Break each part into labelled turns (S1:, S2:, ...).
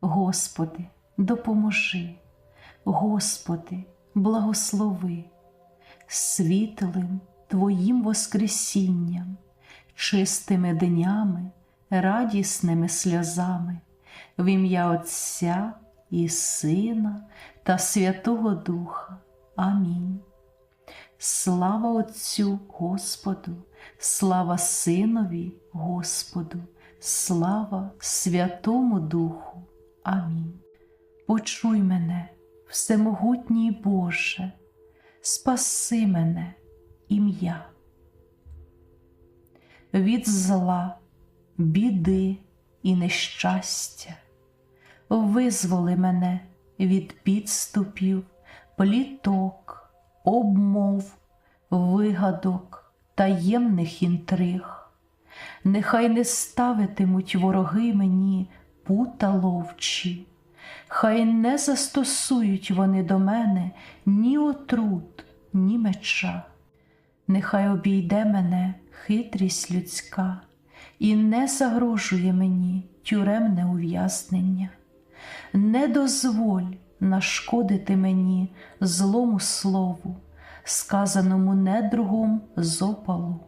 S1: Господи, допоможи, Господи, благослови, світлим Твоїм Воскресінням, чистими днями, радісними сльозами, в ім'я Отця і Сина та Святого Духа. Амінь. Слава Отцю Господу, слава Синові Господу, слава Святому Духу. Амінь. Почуй мене, всемогутній Боже, спаси мене ім'я. Від зла, біди і нещастя, визволи мене від підступів, пліток, обмов, вигадок, таємних інтриг. Нехай не ставитимуть вороги мені пута ловчі, хай не застосують вони до мене ні отрут, ні меча. Нехай обійде мене хитрість людська і не загрожує мені тюремне ув'язнення. Не дозволь нашкодити мені злому слову, сказаному недругом з опалу.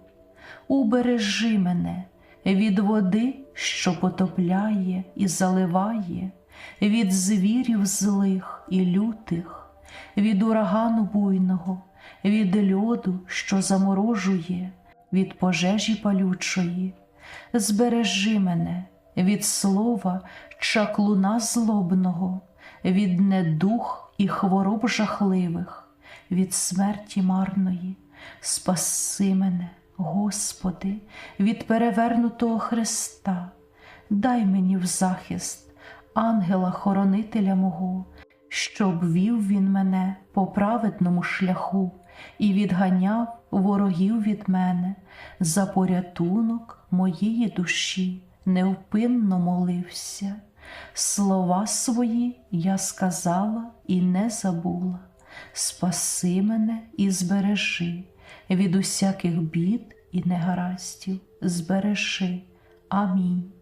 S1: Убережи мене від води, що потопляє і заливає, від звірів злих і лютих, від урагану буйного, від льоду, що заморожує, від пожежі палючої. Збережи мене від слова чаклуна злобного, від недух і хвороб жахливих, від смерті марної. Спаси мене, Господи, від перевернутого Христа, дай мені в захист ангела-хоронителя мого, щоб вів він мене по праведному шляху і відганяв ворогів від мене за порятунок моєї душі, невпинно молився. Слова свої я сказала і не забула. Спаси мене і збережи від усяких бід і негараздів, збережи. Амінь.